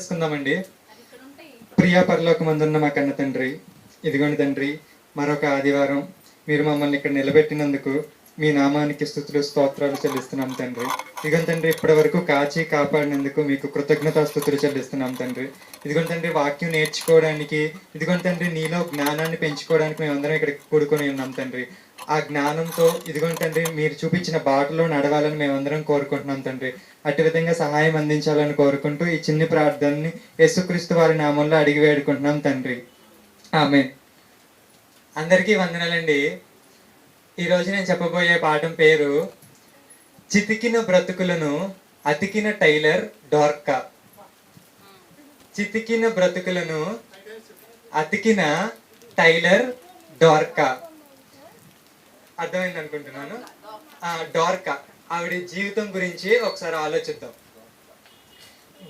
చేసుకుందామండి. ప్రియా పరలోకమందున్న మా కన్న తండ్రి ఇదిగోండి తండ్రి మరొక ఆదివారం మీరు మమ్మల్ని ఇక్కడ నిలబెట్టినందుకు మీ నామానికి స్థుతులు స్తోత్రాలు చెల్లిస్తున్నాం తండ్రి. ఇదిగో తండ్రి ఇప్పటి వరకు కాచి కాపాడినందుకు మీకు కృతజ్ఞతా స్థుతులు చెల్లిస్తున్నాం తండ్రి. ఇదిగో తండ్రి వాక్యం నేర్చుకోవడానికి ఇదిగో తండ్రి నీలో జ్ఞానాన్ని పెంచుకోవడానికి మేమందరం ఇక్కడ కూడుకొని ఉన్నాం తండ్రి. ఆ జ్ఞానంతో ఇదిగోండి తండ్రి మీరు చూపించిన బాటలో నడవాలని మేమందరం కోరుకుంటున్నాం తండ్రి. అటు విధంగా సహాయం అందించాలని కోరుకుంటూ ఈ చిన్ని ప్రార్థనని యేసుక్రీస్తు వారి నామంలో అడిగి వేడుకుంటున్నాం తండ్రి. ఆమె అందరికీ వందనాలండి. ఈరోజు నేను చెప్పబోయే పాఠం పేరు చితికిన బ్రతుకులను అతికిన టైలర్ డోర్కా చితికిన బ్రతుకులను అతికిన టైలర్ డోర్కా అర్థమైంది అనుకుంటున్నాను. ఆ, డోర్కా. ఆవిడ జీవితం గురించి ఒకసారి ఆలోచిద్దాం.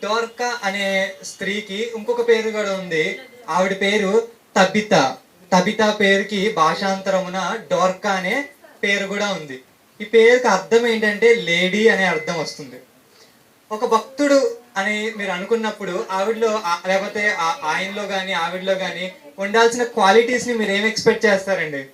డోర్కా అనే స్త్రీకి ఇంకొక పేరు కూడా ఉంది. ఆవిడ పేరు తబిత. తబిత పేరుకి భాషాంతరమున డోర్కా అనే పేరు కూడా ఉంది. ఈ పేరుకి అర్థం ఏంటంటే లేడీ అనే అర్థం వస్తుంది. ఒక భక్తుడు అని మీరు అనుకున్నప్పుడు ఆవిడలో లేకపోతే ఆ- ఆయనలో కానీ ఆవిడలో కానీ ఉండాల్సిన క్వాలిటీస్ని మీరు ఏం ఎక్స్పెక్ట్ చేస్తారండి?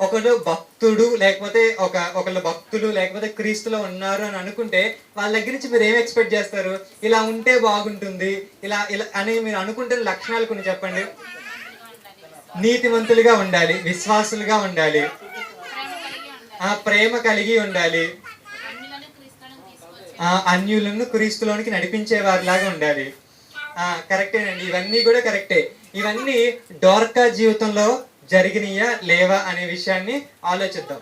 ఒకడు భక్తుడు లేకపోతే ఒక ఒకళ్ళ భక్తులు లేకపోతే క్రీస్తులో ఉన్నారు అని అనుకుంటే వాళ్ళ దగ్గర నుంచి మీరు ఏం ఎక్స్పెక్ట్ చేస్తారు? ఇలా ఉంటే బాగుంటుంది. ఇలా ఇలా అని మీరు అనుకుంటున్న లక్షణాలు కొన్ని చెప్పండి. నీతివంతులుగా ఉండాలి విశ్వాసులుగా ఉండాలి. ఆ ప్రేమ కలిగి ఉండాలి. ఆ అన్యులను క్రీస్తులోనికి నడిపించే వారిలాగా ఉండాలి. ఆ కరెక్టేనండి ఇవన్నీ కూడా కరెక్టే ఇవన్నీ డోర్కా జీవితంలో జరిగినయా లేవా అనే విషయాన్ని ఆలోచిద్దాం.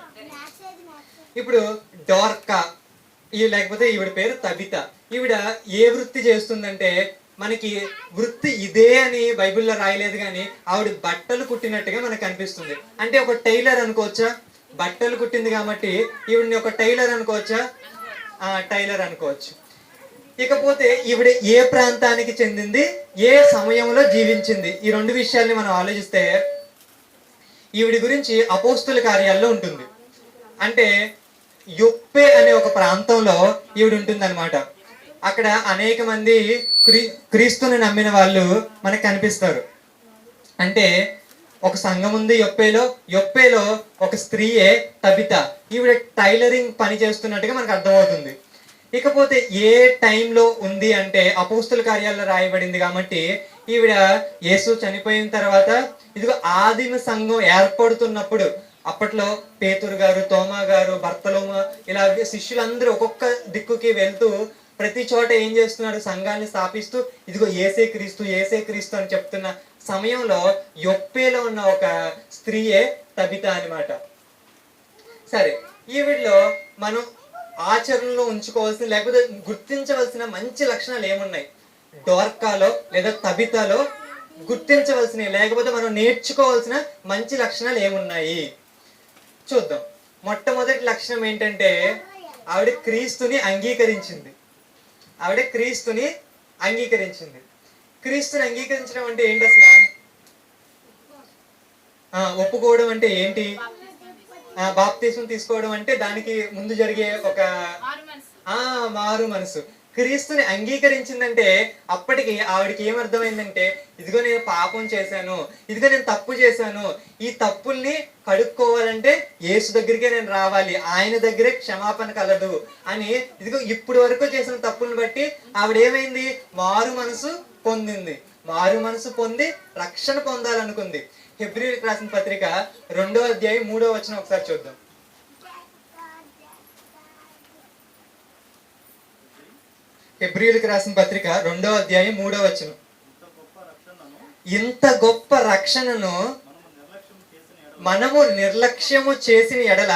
ఇప్పుడు డోర్కా ఈ లేకపోతే ఈవిడ పేరు తబిత. ఈవిడ ఏ వృత్తి చేస్తుందంటే మనకి వృత్తి ఇదే అని బైబిల్లో రాయలేదు కానీ ఆవిడ బట్టలు కుట్టినట్టుగా మనకు అనిపిస్తుంది. అంటే ఒక టైలర్ అనుకోవచ్చా? బట్టలు కుట్టింది కాబట్టి ఈవిడిని ఒక టైలర్ అనుకోవచ్చా? టైలర్ అనుకోవచ్చు. ఇకపోతే ఈవిడ ఏ ప్రాంతానికి చెందింది? ఏ సమయంలో జీవించింది? ఈ రెండు విషయాల్ని మనం ఆలోచిస్తే ఈవిడి గురించి అపోస్తుల కార్యాల్లో ఉంటుంది. అంటే యొప్పే అనే ఒక ప్రాంతంలో ఈవిడ ఉంటుంది అనమాట అక్కడ అనేక మంది క్రీ క్రీస్తుని నమ్మిన వాళ్ళు మనకు కనిపిస్తారు. అంటే ఒక సంఘం ఉంది యొప్పేలో యొప్పేలో ఒక స్త్రీయే తబిత. ఈవిడ టైలరింగ్ పని చేస్తున్నట్టుగా మనకు అర్థమవుతుంది. ఇకపోతే ఏ టైంలో ఉంది అంటే అపోస్తుల కార్యాల్లో రాయబడింది కాబట్టి ఈవిడ యేసు చనిపోయిన తర్వాత ఇదిగో ఆదిమ సంఘం ఏర్పడుతున్నప్పుడు అప్పట్లో పేతురు గారు తోమా గారు భర్తలోమ ఇలా శిష్యులందరూ ఒక్కొక్క దిక్కుకి వెళ్తూ ప్రతి చోట ఏం చేస్తున్నాడు? సంఘాన్ని స్థాపిస్తూ ఇదిగో ఏసే క్రీస్తు ఏసే క్రీస్తు అని చెప్తున్న సమయంలో యొప్పేలో ఉన్న ఒక స్త్రీయే తబిత అన్నమాట. సరే ఈవిడలో మనం ఆచరణలో ఉంచుకోవాల్సిన లేకపోతే గుర్తించవలసిన మంచి లక్షణాలు ఏమున్నాయి? డోర్కాలో లేదా తబితలో గుర్తించవలసినవి లేకపోతే మనం నేర్చుకోవాల్సిన మంచి లక్షణాలు ఏమున్నాయి? చూద్దాం. మొట్టమొదటి లక్షణం ఏంటంటే ఆవిడ క్రీస్తుని అంగీకరించింది. ఆవిడ క్రీస్తుని అంగీకరించింది. క్రీస్తుని అంగీకరించడం అంటే ఏంటి అసలు? ఆ, ఒప్పుకోవడం అంటే ఏంటి? ఆ, బాప్తీసం తీసుకోవడం అంటే దానికి ముందు జరిగే ఒక ఆ మారు మనసు. క్రీస్తుని అంగీకరించిందంటే అప్పటికి ఆవిడకి ఏమర్థమైందంటే ఇదిగో నేను పాపం చేశాను ఇదిగో నేను తప్పు చేశాను ఈ తప్పుల్ని కడుక్కోవాలంటే యేసు దగ్గరికే నేను రావాలి ఆయన దగ్గరే క్షమాపణ కలదు అని ఇదిగో ఇప్పుడు వరకు చేసిన తప్పుని బట్టి ఆవిడ ఏమైంది మారు మనసు పొందింది. మారు మనసు పొంది రక్షణ పొందాలనుకుంది. ఫిబ్రవరికి రాసిన పత్రిక రెండో అధ్యాయం మూడో వచ్చిన ఒకసారి చూద్దాం. ఫిబ్రవరికి రాసిన పత్రిక రెండో అధ్యాయం మూడో వచనం. ఇంత గొప్ప రక్షణను మనము నిర్లక్ష్యము చేసిన ఎడల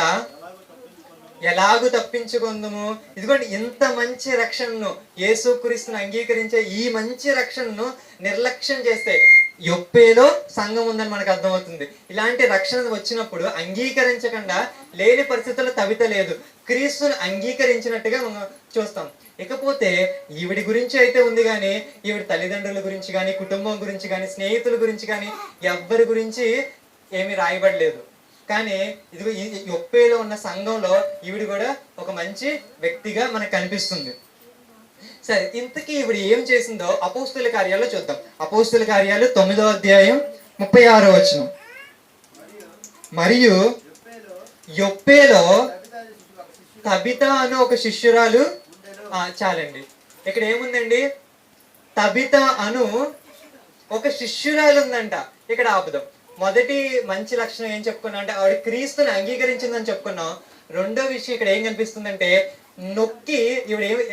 ఎలాగూ తప్పించుకుందాము? ఇదిగోండి ఇంత మంచి రక్షణను యేసుక్రీస్తును అంగీకరించే ఈ మంచి రక్షణను నిర్లక్ష్యం చేస్తే యొప్పేలో సంఘం ఉందని మనకు అర్థమవుతుంది. ఇలాంటి రక్షణ వచ్చినప్పుడు అంగీకరించకుండా లేని పరిస్థితుల్లో తవిత లేదు. క్రీస్తును అంగీకరించినట్టుగా మనం చూస్తాం. ఇకపోతే ఈవిడి గురించి అయితే ఉంది కానీ ఈవిడ తల్లిదండ్రుల గురించి కానీ కుటుంబం గురించి కానీ స్నేహితుల గురించి కానీ ఎవ్వరి గురించి ఏమీ రాయబడలేదు. కానీ ఇది ఒప్పేలో యొప్పేలో ఉన్న సంఘంలో ఈవిడ కూడా ఒక మంచి వ్యక్తిగా మనకు కనిపిస్తుంది. సరే ఇంతకీ ఇప్పుడు ఏం చేసిందో అపోస్తుల కార్యాలు చూద్దాం. అపోస్తుల కార్యాలు తొమ్మిదో అధ్యాయం ముప్పై ఆరో వచ్చిన మరియు యొప్పేలో తబిత అను ఒక శిష్యురాలు చాలండి. ఇక్కడ ఏముందండి? తబిత అను ఒక శిష్యురాలు ఉందంట ఇక్కడ ఆపుదాం. మొదటి మంచి లక్షణం ఏం చెప్పుకున్నాం అంటే ఆవిడ క్రీస్తుని అంగీకరించిందని చెప్పుకున్నాం. రెండో విషయం ఇక్కడ ఏం కనిపిస్తుందంటే నొక్కి ఇవిడ ఏమి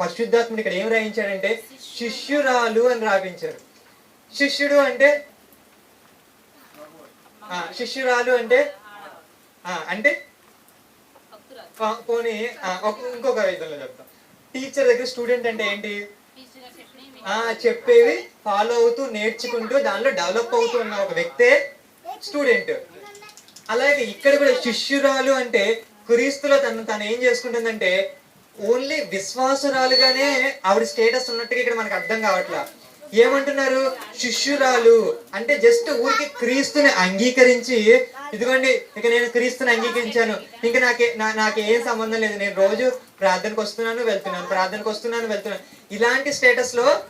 పరిశుద్ధాత్ముడు ఇక్కడ ఏం రాయించాడంటే శిష్యురాలు అని రాయించారు శిష్యుడు అంటే శిష్యురాలు అంటే అంటే ఆ, పోనీ ఇంకొక విధంలో చెప్తాం. టీచర్ దగ్గర స్టూడెంట్ అంటే ఏంటి? ఆ చెప్పేవి ఫాలో అవుతూ నేర్చుకుంటూ దానిలో డెవలప్ అవుతూ ఉన్న ఒక వ్యక్తే స్టూడెంట్. అలాగే ఇక్కడ కూడా శిష్యురాలు అంటే క్రీస్తులో తను తను ఏం చేసుకుంటుందంటే ఓన్లీ విశ్వాసురాలుగానే ఆవిడ స్టేటస్ ఉన్నట్టుగా ఇక్కడ మనకు అర్థం కావట్లా. ఏమంటున్నారు? శిష్యురాలు. అంటే జస్ట్ ఊరికి క్రీస్తుని అంగీకరించి ఇదిగోండి ఇక నేను క్రీస్తుని అంగీకరించాను. ఇంకా నాకే నా- నాకు ఏం సంబంధం లేదు. నేను రోజు ప్రార్థనకు వస్తున్నాను వెళ్తున్నాను ప్రార్థనకు వస్తున్నాను వెళ్తున్నాను. ఇలాంటి స్టేటస్లో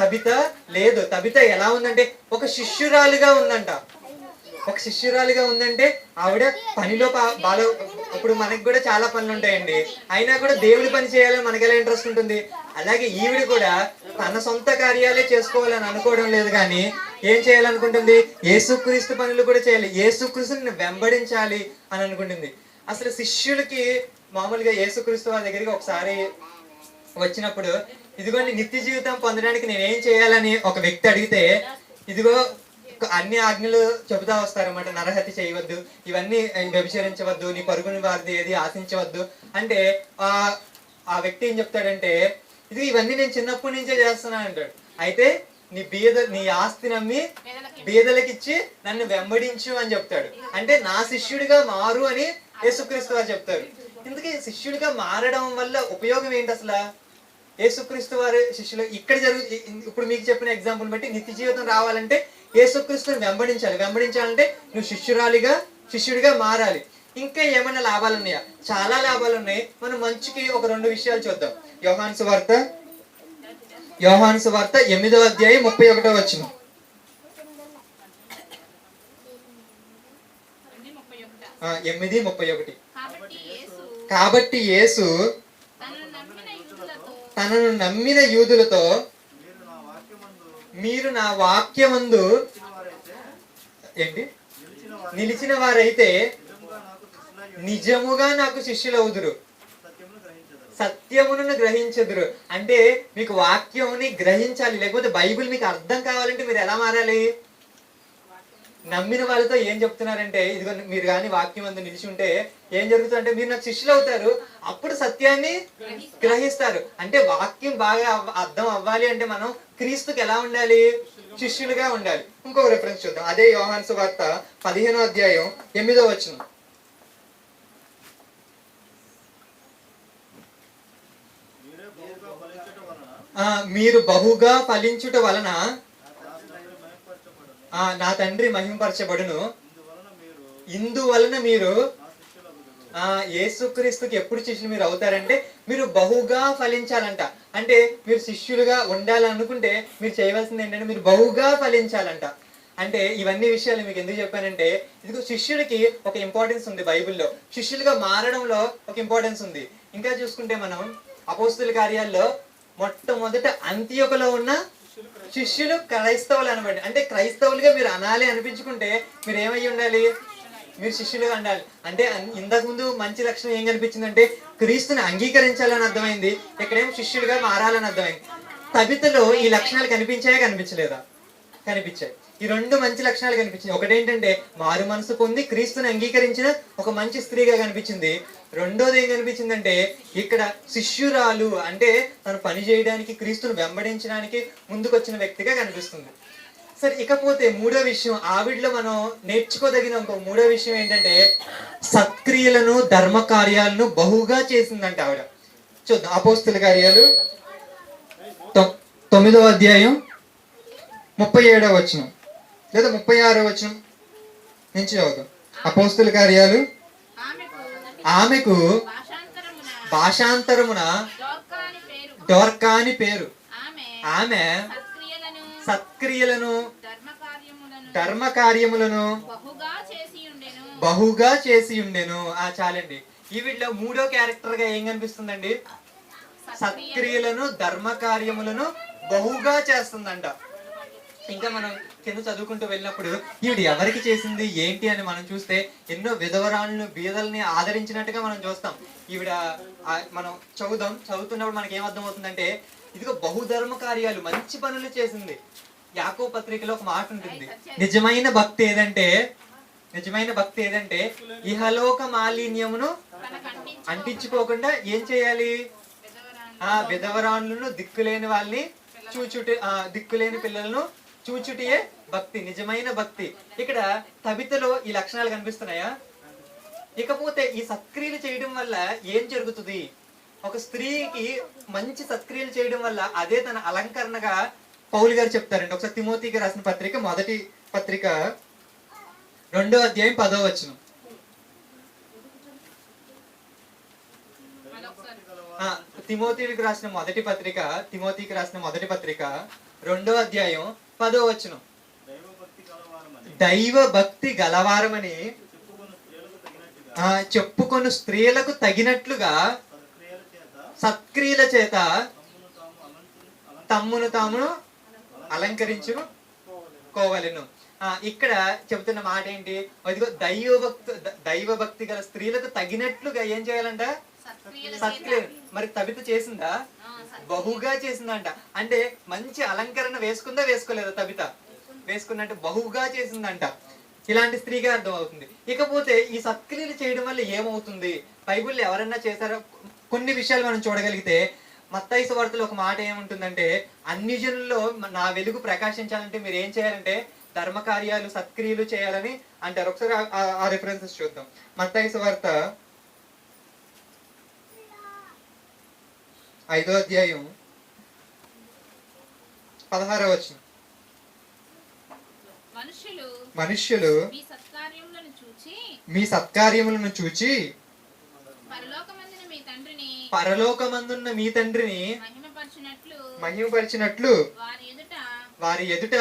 తబిత లేదు. తబిత ఎలా ఉందంటే ఒక శిష్యురాలుగా ఉందంట. ఒక శిష్యురాలుగా ఉందంటే ఆవిడ పనిలో పా- బాగా ఇప్పుడు మనకి కూడా చాలా పనులు ఉంటాయండి. అయినా కూడా దేవుడి పని చేయాలని మనకి ఎలా ఇంట్రెస్ట్ ఉంటుంది? అలాగే ఈవిడ కూడా తన సొంత కార్యాలే చేసుకోవాలని అనుకోవడం లేదు కానీ ఏం చేయాలనుకుంటుంది? ఏసుక్రీస్తు పనులు కూడా చేయాలి. ఏసుక్రీస్తుని వెంబడించాలి అని అనుకుంటుంది. అసలు శిష్యులకి మామూలుగా ఏసుక్రీస్తు వారి దగ్గరికి ఒకసారి వచ్చినప్పుడు ఇదిగోండి నిత్య జీవితం పొందడానికి నేను ఏం చేయాలని ఒక వ్యక్తి అడిగితే ఇదిగో అన్ని ఆజ్ఞలు చెబుతా వస్తారన్నమాట. నరహత్య చేయవద్దు ఇవన్నీ వ్యభిచరించవద్దు నీ పరుగుని వారిది ఏది ఆశించవద్దు. అంటే ఆ ఆ వ్యక్తి ఏం చెప్తాడంటే ఇది ఇవన్నీ నేను చిన్నప్పటి నుంచే చేస్తున్నా అంటాడు. అయితే నీ బీద నీ ఆస్తి నమ్మి బీదలకిచ్చి నన్ను వెంబడించు అని చెప్తాడు. అంటే నా శిష్యుడిగా మారు అని యేసుక్రీస్తు వారు చెప్తారు. ఇందుకే శిష్యుడిగా మారడం వల్ల ఉపయోగం ఏంటి అసలు? యేసుక్రీస్తు వారి శిష్యులు ఇక్కడ జరుగు ఇప్పుడు మీకు చెప్పిన ఎగ్జాంపుల్ బట్టి నిత్య జీవితం రావాలంటే యేసుక్రీస్తుని వెంబడించాలి. వెంబడించాలంటే నువ్వు శిష్యురాలిగా శిష్యుడిగా మారాలి. ఇంకా ఏమైనా లాభాలు ఉన్నాయా? చాలా లాభాలు ఉన్నాయి. మనం మంచికి ఒక రెండు విషయాలు చూద్దాం. యోహాన్ సువార్త యోహాన్ సువార్త ఎనిమిదో అధ్యాయం ముప్పై ఒకటో వచ్చిన ఎనిమిది ముప్పై ఒకటి. కాబట్టి యేసు తనను నమ్మిన యూదులతో మీరు నా వాక్యమందు ఏంటి? నిలిచిన వారైతే నిజముగా నాకు శిష్యులవుదురు. సత్యమును గ్రహించదురు. అంటే మీకు వాక్యముని గ్రహించాలి లేకపోతే బైబిల్ మీకు అర్థం కావాలంటే మీరు ఎలా మారాలి? నమ్మిన వాళ్ళతో ఏం చెప్తున్నారంటే ఇదిగో మీరు కానీ వాక్యం అందు నిలిచి ఉంటే ఏం జరుగుతుందంటే మీరు నాకు శిష్యులు అవుతారు అప్పుడు సత్యాన్ని గ్రహిస్తారు. అంటే వాక్యం బాగా అర్థం అవ్వాలి అంటే మనం క్రీస్తుకి ఎలా ఉండాలి? శిష్యులుగా ఉండాలి. ఇంకొక రిఫరెన్స్ చూద్దాం. అదే యోహాన్ సువార్త పదిహేనో అధ్యాయం ఎనిమిదో వచ్చిన మీరు బహుగా ఫలించుట వలన నా తండ్రి మహింపరచబడును. ఇందువలన మీరు ఆ యేసుక్రీస్తుకి ఎప్పుడు శిష్యులు మీరు అవుతారంటే మీరు బహుగా ఫలించాలంట. అంటే మీరు శిష్యులుగా ఉండాలనుకుంటే మీరు చేయవలసింది ఏంటంటే మీరు బహుగా ఫలించాలంట. అంటే ఇవన్నీ విషయాలు మీకు ఎందుకు చెప్పానంటే ఇది శిష్యుడికి ఒక ఇంపార్టెన్స్ ఉంది బైబిల్లో. శిష్యులుగా మారడంలో ఒక ఇంపార్టెన్స్ ఉంది. ఇంకా చూసుకుంటే మనం అపోస్తుల కార్యాల్లో మొట్టమొదట అంత్యొకలో ఉన్న శిష్యులు క్రైస్తవులు అనబడి అంటే క్రైస్తవులుగా మీరు అనాలి అనిపించుకుంటే మీరు ఏమై ఉండాలి? మీరు శిష్యులుగా ఉండాలి. అంటే ఇంతకుముందు ఇంతకు ముందు మంచి లక్షణం ఏం కనిపించిందంటే క్రీస్తుని అంగీకరించాలని అర్థమైంది ఇక్కడేం శిష్యులుగా మారాలని అర్థమైంది. తబితలో ఈ లక్షణాలు కనిపించాయా కనిపించలేదా? కనిపించాయి. ఈ రెండు మంచి లక్షణాలు కనిపించింది ఒకటేంటంటే మారు మనసు పొంది క్రీస్తుని అంగీకరించిన ఒక మంచి స్త్రీగా కనిపించింది. రెండోది ఏం కనిపించిందంటే ఇక్కడ శిష్యురాలు అంటే తను పని చేయడానికి క్రీస్తుని వెంబడించడానికి ముందుకొచ్చిన వ్యక్తిగా కనిపిస్తుంది. సరే ఇకపోతే మూడో విషయం ఆవిడలో మనం నేర్చుకోదగిన ఇంకో మూడో విషయం ఏంటంటే సత్క్రియలను ధర్మ కార్యాలను బహుగా చేసిందంట ఆవిడ. చూద్దాం అపోస్తుల కార్యాలు తొమ్మిదవ అధ్యాయం ముప్పై ఏడవ వచనం. లేదా ముప్పై ఆరో వచనం నుంచి చదువుదాం. అపోస్తుల కార్యాలు ఆమెకు భాషాంతరమున డోర్కా అని పేరు. ఆమె సత్క్రియలను ధర్మ కార్యములను బహుగా చేసి ఉండెను. ఆ చాలండి. ఈ వీటిలో మూడో క్యారెక్టర్గా ఏం కనిపిస్తుందండి? సత్క్రియలను ధర్మ కార్యములను బహుగా చేస్తుందంట. ఇంకా మనం కింద చదువుకుంటూ వెళ్ళినప్పుడు ఈవిడ ఎవరికి చేసింది ఏంటి అని మనం చూస్తే ఎన్నో విధవరాలను బీదల్ని ఆదరించినట్టుగా మనం చూస్తాం. ఈవిడ మనం చదువుదాం చదువుతున్నప్పుడు మనకి ఏమర్థం అవుతుందంటే ఇదిగో బహుధర్మ కార్యాలు మంచి పనులు చేసింది. యాకో పత్రికలో ఒక మాట ఉంటుంది. నిజమైన భక్తి ఏదంటే నిజమైన భక్తి ఏదంటే ఇహలోక మాలిన్యమును అంటించుకోకుండా ఏం చేయాలి? ఆ విధవరాన్లను దిక్కులేని వాళ్ళని చూచుటి ఆ దిక్కులేని పిల్లలను చూచుటియే భక్తి నిజమైన భక్తి. ఇక్కడ తబితలో ఈ లక్షణాలు కనిపిస్తున్నాయా? ఇకపోతే ఈ సత్క్రియలు చేయడం వల్ల ఏం జరుగుతుంది? ఒక స్త్రీకి మంచి సత్క్రియలు చేయడం వల్ల అదే తన అలంకరణగా పౌలు గారు చెప్తారండి. ఒకసారి తిమోతికి రాసిన పత్రిక మొదటి పత్రిక రెండో అధ్యాయం పదో వచనం. ఆ, తిమోతికి రాసిన మొదటి పత్రిక తిమోతికి రాసిన మొదటి పత్రిక రెండో అధ్యాయం పదో వచనం. దైవ భక్తి గలవారమని చెప్పుకొని స్త్రీలకు ఆ, చెప్పుకొను స్త్రీలకు తగినట్లుగా సత్క్రియల చేత తమ్మును తామును అలంకరించు కోవలెను. ఆ, ఇక్కడ చెబుతున్న మాట ఏంటి? అదిగో దైవ భక్తి దైవ భక్తి గల స్త్రీలకు తగినట్లుగా ఏం చేయాలంట? సత్క్రియ మరి తబిత చేసిందా? బహుగా చేసిందంట. అంటే మంచి అలంకరణ వేసుకుందా వేసుకోలేదా తబిత? వేసుకున్నట్టు బహుగా చేసిందంట. ఇలాంటి స్త్రీగా అర్థం అవుతుంది ఇకపోతే ఈ సత్క్రియలు చేయడం వల్ల ఏమవుతుంది? బైబిల్లో ఎవరన్నా చేశారో కొన్ని విషయాలు మనం చూడగలిగితే మత్తయి వార్తలో ఒక మాట ఏముంటుందంటే అన్ని జనుల్లో నా వెలుగు ప్రకాశించాలంటే మీరు ఏం చేయాలంటే ధర్మ కార్యాలు సత్క్రియలు చేయాలని అంటారు. ఒకసారి ఆ- రిఫరెన్సెస్ చూద్దాం. మత్తయి వార్త ఐదో అధ్యాయం పదహారవ వచనం. మనుషులు మనుష్యులు మీ సత్కార్యములను చూచి మీ సత్కార్యములను చూచి పరలోకమందున మీ తండ్రిని పరలోకమందున్న మీ తండ్రిని మహిమపరచినట్లు వారి ఎదుట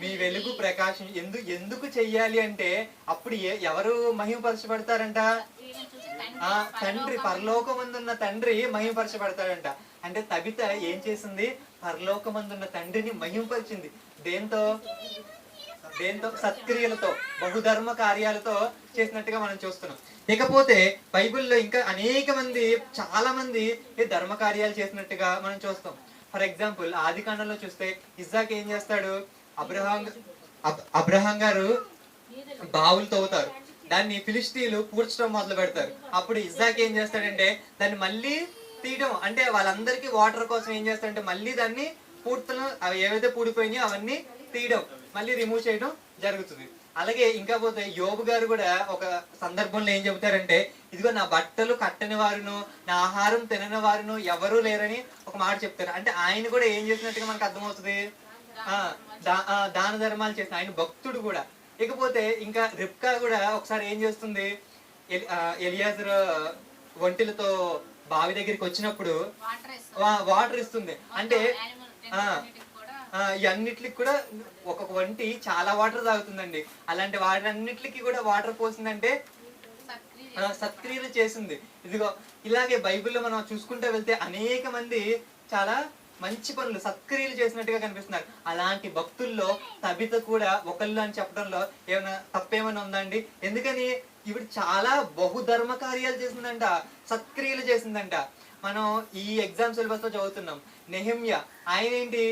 మీ వెలుగు ప్రకాశం ఎందు ఎందుకు చెయ్యాలి అంటే అప్పుడు ఎవరు మహిమపరచబడతారంట? ఆ తండ్రి పరలోకమందున్న తండ్రి మహిమపరచబడతాడంట. అంటే తబిత ఏం చేసింది? పరలోకమందున్న తండ్రిని మహిమపరిచింది. దేంతో? దేంతో? సత్క్రియలతో బహుధర్మ కార్యాలతో చేసినట్టుగా మనం చూస్తున్నాం. ఇకపోతే బైబిల్లో ఇంకా అనేక మంది చాలా మంది ధర్మ కార్యాలు చేసినట్టుగా మనం చూస్తాం. ఫర్ ఎగ్జాంపుల్ ఆది కాండంలో చూస్తే ఇజాక్ ఏం చేస్తాడు? అబ్రహాం అబ్రహాం గారు బావులు తవ్వుతారు దాన్ని ఫిలిస్టీలు పూడ్చడం మొదలు పెడతారు. అప్పుడు ఇజాక్ ఏం చేస్తాడంటే దాన్ని మళ్ళీ తీయడం. అంటే వాళ్ళందరికీ వాటర్ కోసం ఏం చేస్తాడంటే మళ్ళీ దాన్ని పూర్తలు అవి ఏవైతే పూడిపోయినాయో అవన్నీ తీయడం. మళ్ళీ రిమూవ్ చేయడం జరుగుతుంది. అలాగే ఇంకా పోతే యోబు గారు కూడా ఒక సందర్భంలో ఏం చెబుతారంటే ఇదిగో నా బట్టలు కట్టని వారును నా ఆహారం తినని వారును ఎవరూ లేరని ఒక మాట చెప్తారు. అంటే ఆయన కూడా ఏం చేసినట్టుగా మనకు అర్థమవుతుంది? ఆ, ఆ, దాన ధర్మాలు చేసిన ఆయన భక్తుడు కూడా. ఇకపోతే ఇంకా రిప్కా కూడా ఒకసారి ఏం చేస్తుంది? ఎలి- ఆ, ఎలియాజర్ ఒంటిలతో బావి దగ్గరికి వచ్చినప్పుడు వాటర్ ఇస్తుంది. అంటే ఇవన్నిటికి కూడా అన్నిటికి కూడా ఒక్కొక్క వంటి చాలా వాటర్ తాగుతుందండి. అలాంటి వాటన్నిటికి కూడా వాటర్ పోసిందంటే సత్క్రియలు చేసింది ఇదిగో ఇలాగే బైబిల్లో మనం చూసుకుంటూ వెళ్తే అనేక మంది చాలా మంచి పనులు సత్క్రియలు చేసినట్టుగా కనిపిస్తున్నారు. అలాంటి భక్తుల్లో తబిత కూడా ఒకళ్ళు అని చెప్పడంలో ఏమైనా తప్పేమైనా ఉందండి ఎందుకని? ఇవి చాలా బహుధర్మ కార్యాలు చేసిందంట సత్క్రియలు చేసిందంట. మనం ఈ ఎగ్జామ్ సిలబస్లో చదువుతున్నాం. నెహిమ్య ఆయన ఏంటి?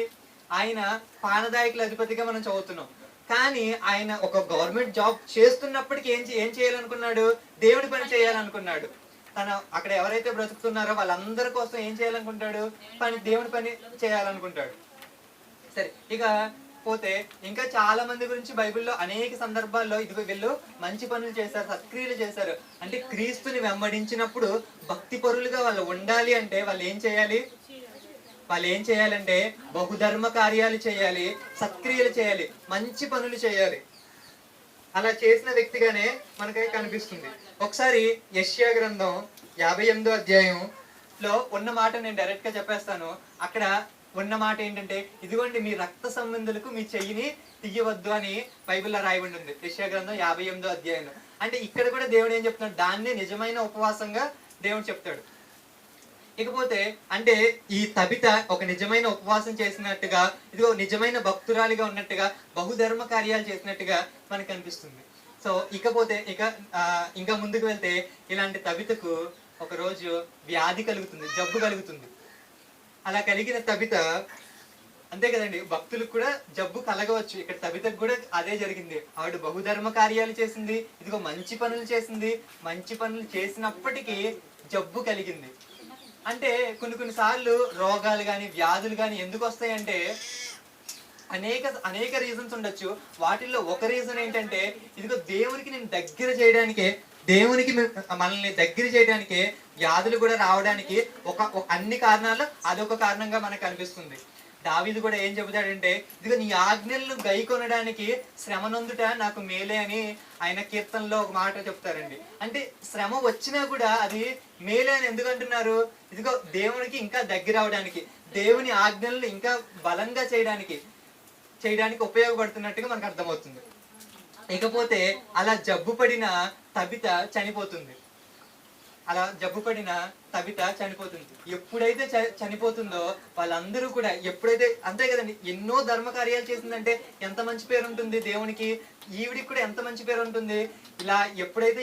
ఆయన పానదాయకుల అధిపతిగా మనం చదువుతున్నాం. కానీ ఆయన ఒక గవర్నమెంట్ జాబ్ చేస్తున్నప్పటికీ ఏం ఏం చేయాలనుకున్నాడు? దేవుడి పని చేయాలనుకున్నాడు. తన అక్కడ ఎవరైతే బ్రతుకుతున్నారో వాళ్ళందరి కోసం ఏం చేయాలనుకుంటాడు? పని దేవుడి పని చేయాలనుకుంటాడు. సరే ఇక పోతే ఇంకా చాలా మంది గురించి బైబిల్లో అనేక సందర్భాల్లో ఇది వీళ్ళు మంచి పనులు చేశారు సత్క్రియలు చేశారు. అంటే క్రీస్తుని వెంబడించినప్పుడు భక్తి పరులుగా వాళ్ళు ఉండాలి అంటే వాళ్ళు ఏం చేయాలి? వాళ్ళు ఏం చేయాలంటే బహుధర్మ కార్యాలు చేయాలి సత్క్రియలు చేయాలి మంచి పనులు చేయాలి. అలా చేసిన వ్యక్తిగానే మనకి కనిపిస్తుంది. ఒకసారి యష్యా గ్రంథం యాభై ఎనిమిదో అధ్యాయం లో ఉన్న మాట నేను డైరెక్ట్గా చెప్పేస్తాను. అక్కడ ఉన్న మాట ఏంటంటే ఇదిగోండి మీ రక్త సంబంధులకు మీ చెయ్యిని తీయవద్దు అని బైబిల్లో రాయబడి ఉంది. యష్యా గ్రంథం యాభై ఎనిమిదో అధ్యాయంలో. అంటే ఇక్కడ కూడా దేవుడు ఏం చెప్తున్నాడు? దాన్నే నిజమైన ఉపవాసంగా దేవుడు చెప్తాడు. ఇకపోతే అంటే ఈ తబిత ఒక నిజమైన ఉపవాసం చేసినట్టుగా ఇదిగో నిజమైన భక్తురాలిగా ఉన్నట్టుగా బహుధర్మ కార్యాలు చేసినట్టుగా మనకు అనిపిస్తుంది. సో ఇకపోతే ఇక ఇంకా ముందుకు వెళ్తే ఇలాంటి తబితకు ఒక రోజు వ్యాధి కలుగుతుంది జబ్బు కలుగుతుంది. అలా కలిగిన తబిత అంతే కదండి భక్తులకు కూడా జబ్బు కలగవచ్చు. ఇక్కడ తబితకు కూడా అదే జరిగింది. ఆవిడ బహుధర్మ కార్యాలు చేసింది ఇదిగో మంచి పనులు చేసింది మంచి పనులు చేసినప్పటికీ జబ్బు కలిగింది. అంటే కొన్ని కొన్ని సార్లు రోగాలు కానీ వ్యాధులు కానీ ఎందుకు వస్తాయంటే అనేక అనేక రీజన్స్ ఉండొచ్చు. వాటిల్లో ఒక రీజన్ ఏంటంటే ఇదిగో దేవునికి నేను దగ్గర చేయడానికే దేవునికి మనల్ని దగ్గర చేయడానికి వ్యాధులు కూడా రావడానికి ఒక అన్ని కారణాలు అదొక కారణంగా మనకు కనిపిస్తుంది దావీదు కూడా ఏం చెబుతాడంటే ఇదిగో నీ ఆజ్ఞలను గై కొనడానికి శ్రమ నొందుట నాకు మేలే అని ఆయన కీర్తనలో ఒక మాట చెప్తారండి. అంటే శ్రమ వచ్చినా కూడా అది మేలే అని ఎందుకంటున్నారు? ఇదిగో దేవునికి ఇంకా దగ్గర అవడానికి దేవుని ఆజ్ఞలను ఇంకా బలంగా చేయడానికి చేయడానికి ఉపయోగపడుతున్నట్టుగా మనకు అర్థమవుతుంది. ఇకపోతే అలా జబ్బు పడిన తబిత చనిపోతుంది. అలా జబ్బు పడిన చనిపోతుంది. ఎప్పుడైతే చ- చనిపోతుందో వాళ్ళందరూ కూడా ఎప్పుడైతే అంతే కదండి ఎన్నో ధర్మ కార్యాలు చేసిందంటే ఎంత మంచి పేరు ఉంటుంది దేవునికి ఈవిడికి కూడా ఎంత మంచి పేరు ఉంటుంది ఇలా ఎప్పుడైతే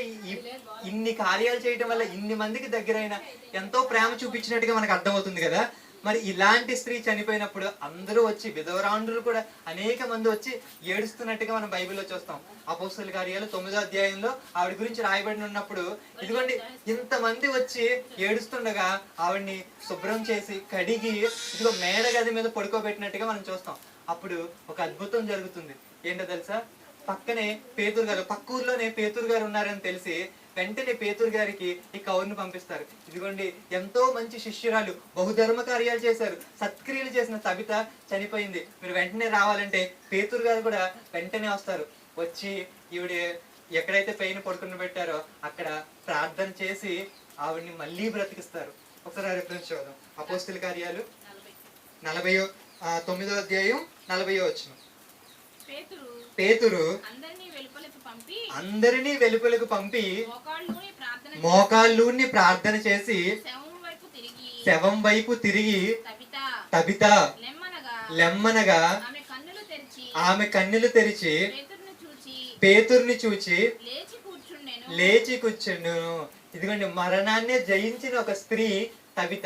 ఇన్ని కార్యాలు చేయడం వల్ల ఇన్ని మందికి దగ్గరైన ఎంతో ప్రేమ చూపించినట్టుగా మనకు అర్థమవుతుంది కదా. మరి ఇలాంటి స్త్రీ చనిపోయినప్పుడు అందరూ వచ్చి విధవరాండ్రులు కూడా అనేక మంది వచ్చి ఏడుస్తున్నట్టుగా మనం బైబిల్లో చూస్తాం. అపోస్తుల కార్యాలు తొమ్మిదో అధ్యాయంలో ఆవిడ గురించి రాయబడిన ఉన్నప్పుడు ఇదిగోండి ఇంతమంది వచ్చి ఏడుస్తుండగా ఆవిడ్ని శుభ్రం చేసి కడిగి ఇదిగో మేడ గది మీద పడుకోబెట్టినట్టుగా మనం చూస్తాం. అప్పుడు ఒక అద్భుతం జరుగుతుంది. ఏంటో తెలుసా? పక్కనే పేదూరు గారు పక్క ఊర్లోనే పేదూరు గారు ఉన్నారని తెలిసి వెంటనే పేదూరు గారికి ఈ కౌరును పంపిస్తారు. ఇదిగోండి ఎంతో మంచి శిష్యురాలు బహుధర్మ కార్యాలు చేశారు. సత్క్రియలు చేసిన సబిత చనిపోయింది. మీరు వెంటనే రావాలంటే పేదూరు గారు కూడా వెంటనే వస్తారు. వచ్చి ఈవిడ ఎక్కడైతే పెయిన్ పడుకుని పెట్టారో అక్కడ ప్రార్థన చేసి ఆవిడ్ని మళ్ళీ బ్రతికిస్తారు. ఒకసారి ఆ రిఫరెన్స్ చూద్దాం అపోస్తుల కార్యాలు నలభయో ఆ, తొమ్మిదో అధ్యాయం నలభయో వచ్చిన పేతురు పేతురు అందరినీ వెలుపలకు పంపి మోకాళ్ళుని ప్రార్థన చేసి శవం వైపు తిరిగి తబిత లెమ్మనగా ఆమె కన్నులు తెరిచి పేతురును చూచి లేచి కూర్చుండు ఇదిగోండి మరణాన్నే జయించిన ఒక స్త్రీ తబిత.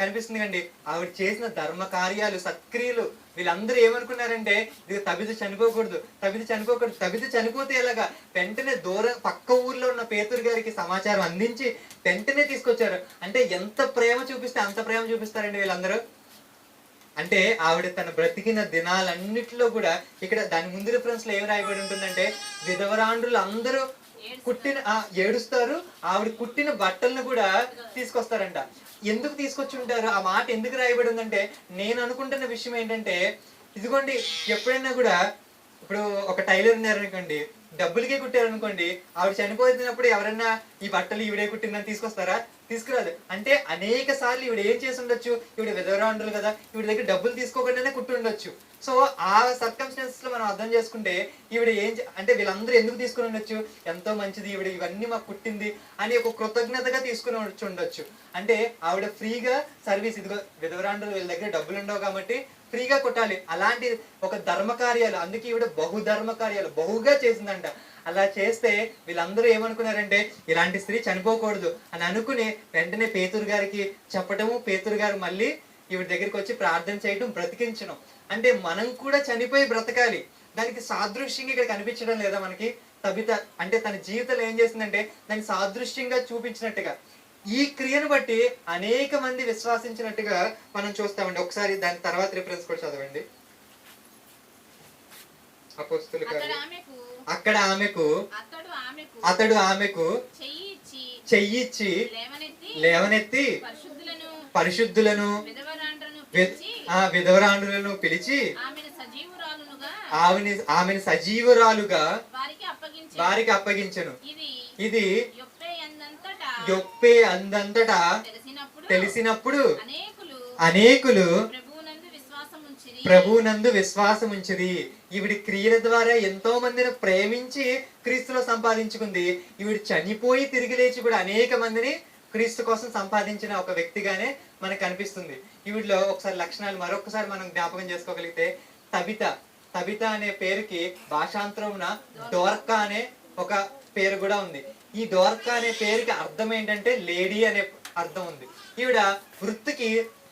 కనిపిస్తుంది అండి ఆవిడ చేసిన ధర్మ కార్యాలు సత్క్రియలు వీళ్ళందరూ ఏమనుకున్నారంటే ఇది తబిత చనిపోకూడదు తబిత చనిపోకూడదు తబిత చనిపోతే ఎలాగా? వెంటనే దూరం పక్క ఊర్లో ఉన్న పేతురు గారికి సమాచారం అందించి వెంటనే తీసుకొచ్చారు. అంటే ఎంత ప్రేమ చూపిస్తే అంత ప్రేమ చూపిస్తారండి వీళ్ళందరూ. అంటే ఆవిడ తన బ్రతికిన దినాలన్నిటిలో కూడా ఇక్కడ దాని ముందు రిఫరెన్స్లో ఏం రాయబడి ఉంటుందంటే విధవరాండ్రులు అందరూ కుట్టిన ఆ, ఏడుస్తారు. ఆవిడ కుట్టిన బట్టలను కూడా తీసుకొస్తారంట. ఎందుకు తీసుకొచ్చి ఉంటారు ఆ మాట ఎందుకు రాయబడి ఉందంటే నేను అనుకుంటున్న విషయం ఏంటంటే ఇదిగోండి ఎప్పుడైనా కూడా ఇప్పుడు ఒక టైలర్ ఉన్నారనుకోండి డబ్బులకే కుట్టారనుకోండి ఆవిడ చనిపోతున్నప్పుడు ఎవరైనా ఈ బట్టలు ఈవిడే కుట్టిందని తీసుకొస్తారా? తీసుకురాదు. అంటే అనేక సార్లు ఈవిడ ఏం చేసి ఉండొచ్చు ఈవిడ విధవరాండ్రులు కదా. ఈవిడ దగ్గర డబ్బులు తీసుకోకుండానే కుట్టి ఉండొచ్చు సో ఆ సర్కమ్స్టెన్సెస్లో మనం అర్థం చేసుకుంటే ఈవిడ ఏం చే- అంటే వీళ్ళందరూ ఎందుకు తీసుకుని ఉండొచ్చు? ఎంతో మంచిది ఈవిడ ఇవన్నీ మాకు కుట్టింది అని ఒక కృతజ్ఞతగా తీసుకుని వచ్చి ఉండొచ్చు. అంటే ఆవిడ ఫ్రీగా సర్వీస్ ఇదిగో విధవరాండ్రులు వీళ్ళ దగ్గర డబ్బులు ఉండవు కాబట్టి ఫ్రీగా కొట్టాలి. అలాంటి ఒక ధర్మ కార్యాలు అందుకే ఈవిడ బహుధర్మ కార్యాలు బహుగా చేసిందంట. అలా చేస్తే వీళ్ళందరూ ఏమనుకున్నారంటే ఇలాంటి స్త్రీ చనిపోకూడదు అని అనుకుని వెంటనే పేతురు గారికి చెప్పటము పేతురు గారు మళ్ళీ ఈవిడ దగ్గరికి వచ్చి ప్రార్థన చేయడం బ్రతికించడం అంటే మనం కూడా చనిపోయి బ్రతకాలి. దానికి సాదృశ్యంగా ఇక్కడ కనిపించడం లేదా మనకి తబిత అంటే తన జీవితంలో ఏం చేసిందంటే దాన్ని సాదృశ్యంగా చూపించినట్టుగా. ఈ క్రియను బట్టి అనేక మంది విశ్వాసించినట్టుగా మనం చూస్తామండి. ఒకసారి దాని తర్వాత రిఫరెన్స్ కూడా చదవండి. అపోస్తుల అక్కడ ఆమెకు అతడు ఆమెకు చెయ్యిచ్చి లేవనెత్తి పరిశుద్ధులను విధవరాండులను పిలిచి ఆమెను ఆమెని సజీవురాలుగా వారికి అప్పగించి వారికి అప్పగించను. ఇది యొప్పే అందంతటా తెలిసినప్పుడు అనేకులు ప్రభువునందు విశ్వాసం ఉంచిది ఈవిడి క్రియల ద్వారా ఎంతో మందిని ప్రేమించి క్రీస్తులో సంపాదించుకుంది. ఈవిడ చనిపోయి తిరిగి లేచి కూడా అనేక మందిని క్రీస్తు కోసం సంపాదించిన ఒక వ్యక్తిగానే మనకు కనిపిస్తుంది ఈవిడలో ఒకసారి లక్షణాలు మరొకసారి మనం జ్ఞాపకం చేసుకోగలిగితే తబిత. తబిత అనే పేరుకి భాషాంతరమున డోర్కా అనే ఒక పేరు కూడా ఉంది. ఈ ద్వారక అనే పేరుకి అర్థం ఏంటంటే లేడీ అనే అర్థం ఉంది. ఈవిడ వృత్తికి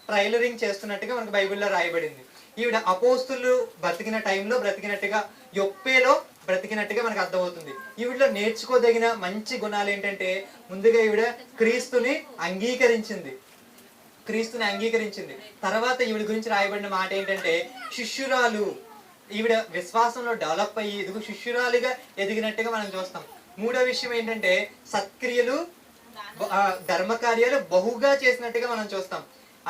ట్రైలరింగ్ చేస్తున్నట్టుగా మనకు బైబిల్లో రాయబడింది. ఈవిడ అపోస్తులు బ్రతికిన టైంలో బ్రతికినట్టుగా యొప్పేలో బ్రతికినట్టుగా మనకు అర్థమవుతుంది. ఈవిడలో నేర్చుకోదగిన మంచి గుణాలు ఏంటంటే ముందుగా ఈవిడ క్రీస్తుని అంగీకరించింది. క్రీస్తుని అంగీకరించింది. తర్వాత ఈవిడ గురించి రాయబడిన మాట ఏంటంటే శిష్యురాలు. ఈవిడ విశ్వాసంలో డెవలప్ అయ్యి ఇదిగో శిష్యురాలుగా ఎదిగినట్టుగా మనం చూస్తాం. మూడో విషయం ఏంటంటే సత్క్రియలు ధర్మకార్యాలు బహుగా చేసినట్టుగా మనం చూస్తాం.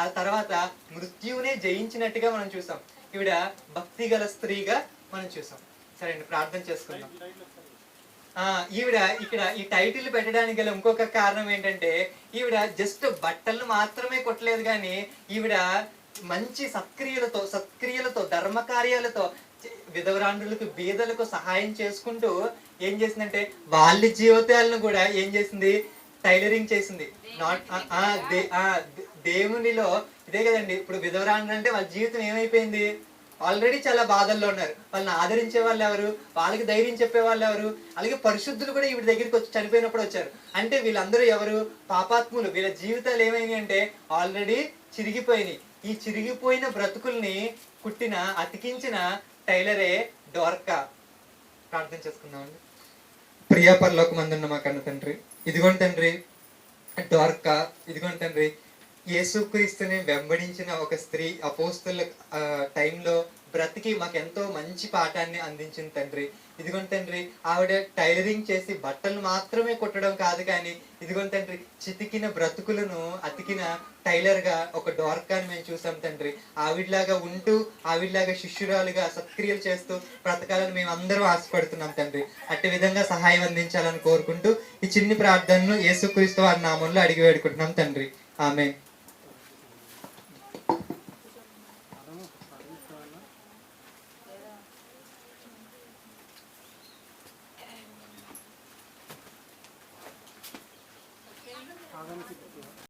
ఆ తర్వాత మృత్యువునే జయించినట్టుగా మనం చూస్తాం. ఈవిడ భక్తి గల స్త్రీగా మనం చూసాం సరే అండి ప్రార్థన చేసుకుందాం. ఆ ఈవిడ ఇక్కడ ఈ టైటిల్ పెట్టడానికి గల ఇంకొక కారణం ఏంటంటే ఈవిడ జస్ట్ బట్టలు మాత్రమే కొట్టలేదు కానీ ఈవిడ మంచి సత్క్రియలతో సత్క్రియలతో ధర్మకార్యాలతో విధవరాండ్రులకు బీదలకు సహాయం చేసుకుంటూ ఏం చేసిందంటే వాళ్ళ జీవితాలను కూడా ఏం చేసింది? టైలరింగ్ చేసింది. నాట్ దేవునిలో ఇదే కదండి. ఇప్పుడు విధవరాండ్రు అంటే వాళ్ళ జీవితం ఏమైపోయింది? ఆల్రెడీ చాలా బాధల్లో ఉన్నారు. వాళ్ళని ఆదరించే వాళ్ళు ఎవరు? వాళ్ళకి ధైర్యం చెప్పే వాళ్ళు ఎవరు? అలాగే పరిశుద్ధులు కూడా వీడి దగ్గరికి వచ్చి చనిపోయినప్పుడు వచ్చారు. అంటే వీళ్ళందరూ ఎవరు? పాపాత్ములు. వీళ్ళ జీవితాలు ఏమైనాయి అంటే ఆల్రెడీ చిరిగిపోయినాయి. ఈ చిరిగిపోయిన బ్రతుకుల్ని కుట్టిన అతికించిన టైలరే డోర్కా? ప్రార్థన చేసుకుందామండి. ప్రియా పరలోక మందున్న మా కన్న తండ్రి. ఇదిగోండి తండ్రి. డోర్కా? ఇదిగోండి తండ్రి. యేసుక్రీస్తుని వెంబడించిన ఒక స్త్రీ అపోస్తుల టైంలో బ్రతికి మాకు ఎంతో మంచి పాఠాన్ని అందించింది తండ్రి. ఇదిగోండి తండ్రి ఆవిడ టైలరింగ్ చేసి బట్టలు మాత్రమే కుట్టడం కాదు కానీ ఇదిగోండి తండ్రి చితికిన బ్రతుకులను అతికిన టైలర్గా ఒక డోర్కాని మేము చూసాం తండ్రి. ఆవిడలాగా ఉంటూ ఆవిడలాగా శిష్యురాలుగా సత్క్రియలు చేస్తూ బ్రతకాలని మేము అందరం ఆశపడుతున్నాం తండ్రి. అట్టి విధంగా సహాయం అందించాలని కోరుకుంటూ ఈ చిన్ని ప్రార్థనను యేసుక్రీస్తు వారి నామంలో అడిగి వేడుకుంటున్నాం తండ్రి. ఆమె